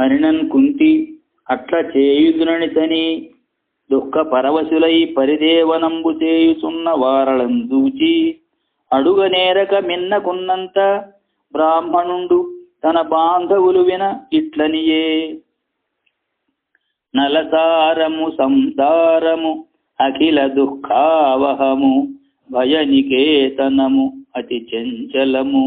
అనినన్ కుంతి అట్ల చేయుదునని తని దుఃఖ పరవశులై పరిదేవనంబు చేయుచున్న వారలం దూచి అడుగనేరక మిన్నకున్నంత బ్రాహ్మణుండు తన బాంధవులు విన ఇట్లనియే. నలసారము సంసారము అఖిల దుఃఖావహము భయనికేతనము అతి చంచలము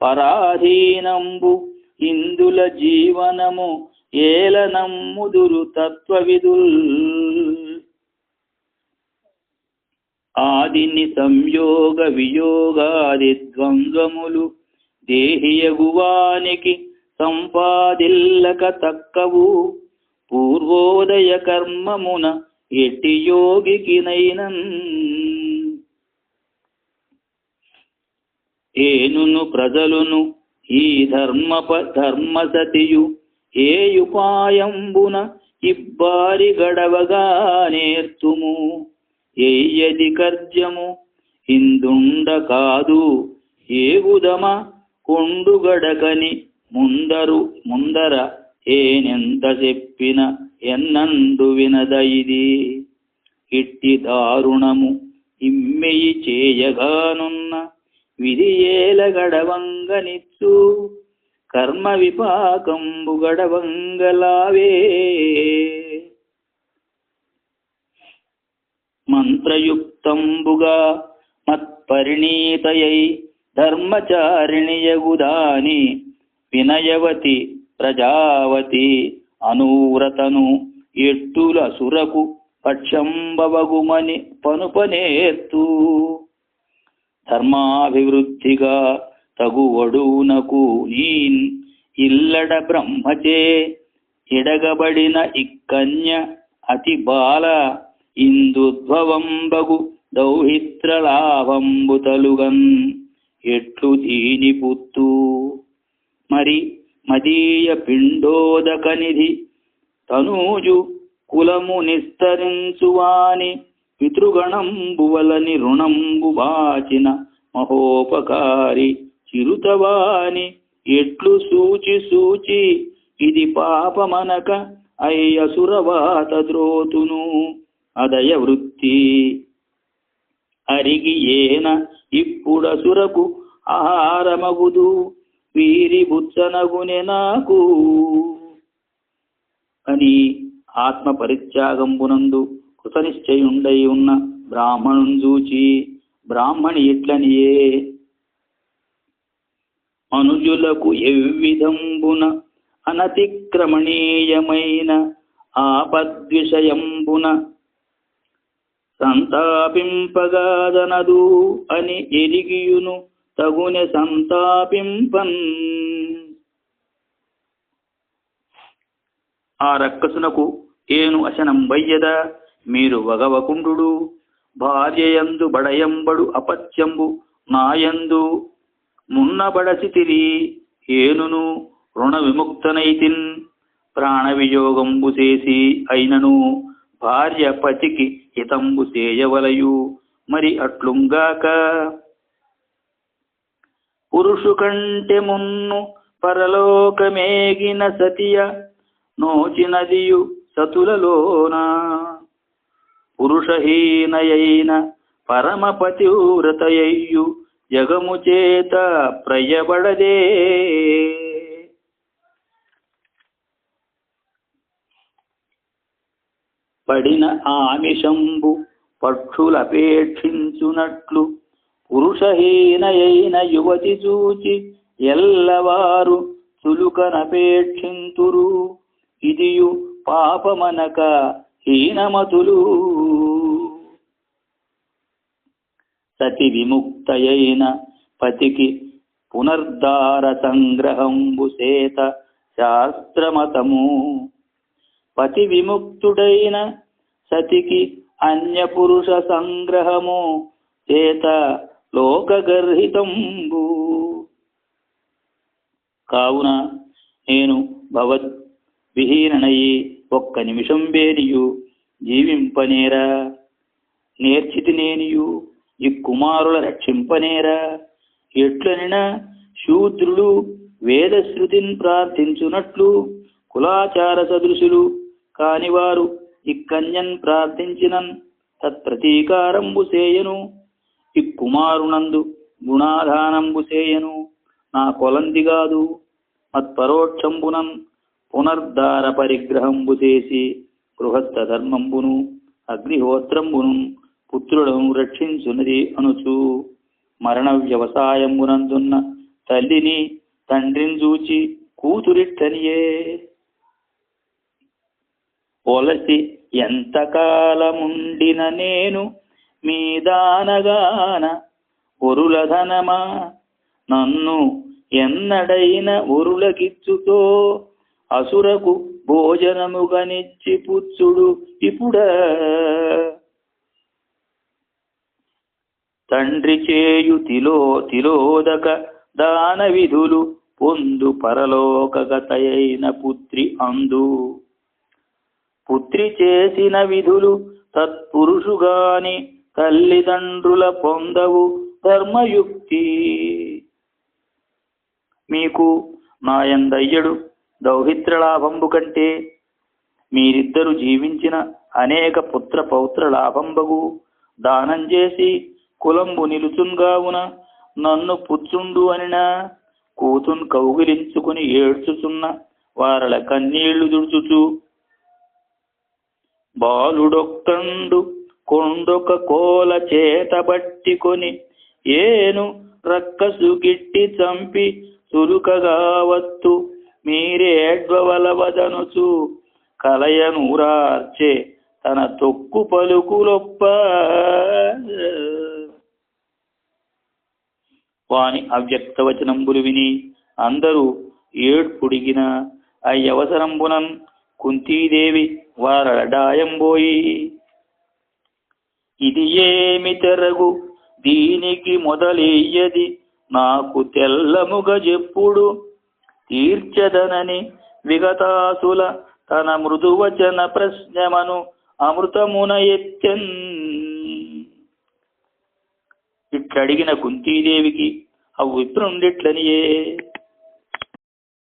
పరాధీనంబు ఇందుల జీవనము ఏలనమ్ముదురు తత్వవిదుల్. ఆదిని సంయోగ వియోగాది ద్వంద్వములు దేహియగువానికి సంపాదిల్లక తక్కవు. పూర్వోదయ కర్మమున ఎట్టి యోగికినైనన్. ఏనును ప్రజలును ఈ ధర్మప ధర్మసతియు ఉపాయంబున ఇబ్బారి గడవగా నేర్తుము. ఏయది కర్జము ఇందుండ కాదు ఏగుదమ కొండుగడకని ముందరు ముందర ఏనెంత చెప్పిన ఎన్నందు వినద ఇట్టి దారుణము ఇమ్మెయి చేయగానున్న విధి ఏల గడవంగనిచ్చు కర్మ విపాకంబు గడవంగలావే మంత్రయుక్తంబుగా మత్పరిణీతయై ధర్మచారిణియగుదాని వినయవతి ప్రజావతి అనూరతను ఎట్టుల సురకు పక్షంబవగుమని పనుపనేత్తు. ధర్మాభివృద్ధిగా తగువడునకు ఈన్ ఇల్లడ బ్రహ్మచే. ఎడగబడిన ఇక్కన్య అతి బాల ఇందుద్భవంబగు దౌహిత్రలాభంబు తలుగన్. ఎట్లు దీని పుత్తు. మరి మదీయ పిండోదకనిధి తనూజు కులము నిస్తరించువాని పితృగణంబువలని రుణంబుబాచిన మహోపకారి చిరుతవాని ఎట్లు సూచి సూచి ఇది పాపమనక అయ్యసురవాత ద్రోతును అదయ వృత్తి. అరిగి ఏన ఇప్పుడసురకు ఆహారమగుదు వీరి బుచ్చనగునె నాకు. అని ఆత్మ పరిత్యాగంబునందు కృతనిశ్చయుండై ఉన్న బ్రాహ్మణుని చూచి బ్రాహ్మణి ఇట్లనియే అనుజులకు ఎవ్విధంబున అనతిక్రమణీయమైన ఆపద్విషయంబున సంతాపింపగాదనదు అని ఎరిగియును తగునె సంతాపింపన్. ఆ రక్కసునకు ఏను అశనం వయ్యద? మీరు వగవకుండు భార్యయందు బడయంబడు అపత్యంబు నాయందు మున్నబడసితిరి ఏనును రుణ విముక్తనైతిన్ ప్రాణ వియోగంబు చేసి అయినను భార్య పతికి హితంబు చేయవలయు మరి అట్లుంగాక పురుషు కంటే మున్ను పరలోకమేగిన సతియ నోచినదియు సతులలోనా? పురుషహీనయైన పరమపతివ్రతయయ్యు జగము చేత ప్రయబడదే. పడిన ఆమిషంబు పక్షులపేక్షించునట్లు పురుషహీనయైన యువతి చూచి ఎల్లవారు చులుకనపేక్షింతురు. ఇదియు పాపమనక హీనమతులు. సతి విముక్తయైన పతికి పునర్దార సంగ్రహంబు సేత శాస్త్రమతము. పతి విముక్తుడైన సతికి అన్య పురుష సంగ్రహము చేత లోకగర్హితంబు. కావున నేను భవత్ విహీననయి ఒక్క నిమిషం వేనియు జీవింపనేరా? నేర్చితి నేనియు ఈ కుమారుల రక్షింపనేరా? ఎట్లనిన శూద్రులు వేదశ్రుతిని ప్రార్థించునట్లు కులాచార సదృశులు కానివారు ఇక్కన్యన్ ప్రార్థించినన్ తత్ప్రతీకారంబు సేయను. ఇక్కుమారునందు గుణాధానంబు సేయను. నా కొలంది కాదు మత్పరోక్షంబునం పునర్ధార పరిగ్రహంబు చేసి గృహస్థ ధర్మంబును అగ్నిహోత్రంబును పుత్రులను రక్షించున్నది అనుచు. మరణ వ్యవసాయంబునందున్న తల్లిని తండ్రిని చూచి కూతురిట్టనియే. పొలసి ఎంతకాలముండిన నేను మీ దానగాన ఒరులధనమా నన్ను ఎన్నడైన ఒరులకిచ్చుతో అసురకు భోజనముగనిచ్చి పుచ్చుడు ఇప్పుడ. తండ్రి చేయు తిలో తిలోదక దాన విధులు పొందు పరలోకగతయైన పుత్రి అందు. పుత్రి చేసిన విధులు తత్పురుషుగాని తల్లిదండ్రుల పొందవు ధర్మయుక్తి. మీకు నాయందయ్యడు దౌహిత్ర లాభంబు కంటే మీరిద్దరు జీవించిన అనేక పుత్ర పౌత్ర లాభంబగు దానం చేసి కులంబు నిలుచుంగావున నన్ను పుచ్చుండు అనినా. కూతున్ కౌగిలించుకుని ఏడ్చుచున్న వారల కన్నీళ్ళు దుడుచుచు. బాలుడొక్కండు కొండొక కోల చేతబట్టికొని ఏను రక్కసు గిట్టి చంపి చురుకగా వత్తు. మీరేడ్వలవదనుచు కలయనూరార్చే తన తొక్కు పలుకులొప్ప. వాని అవ్యక్త వచనంబులు విని అందరూ ఏడ్పుడిగిన అయ్యవసరంబునం కుంతీదేవి వారడాయంబోయి ఇది ఏమి తెరగు? దీనికి మొదలెయ్యది? నాకు తెల్లముగ చెప్పుడు తీర్చదనని విగతాసుల తన మృదువచన ప్రశ్నమను అమృతమున ఎత్తెన్. ఇట్లడిగిన కుంతీదేవికి అవి విప్రుండిట్లనియే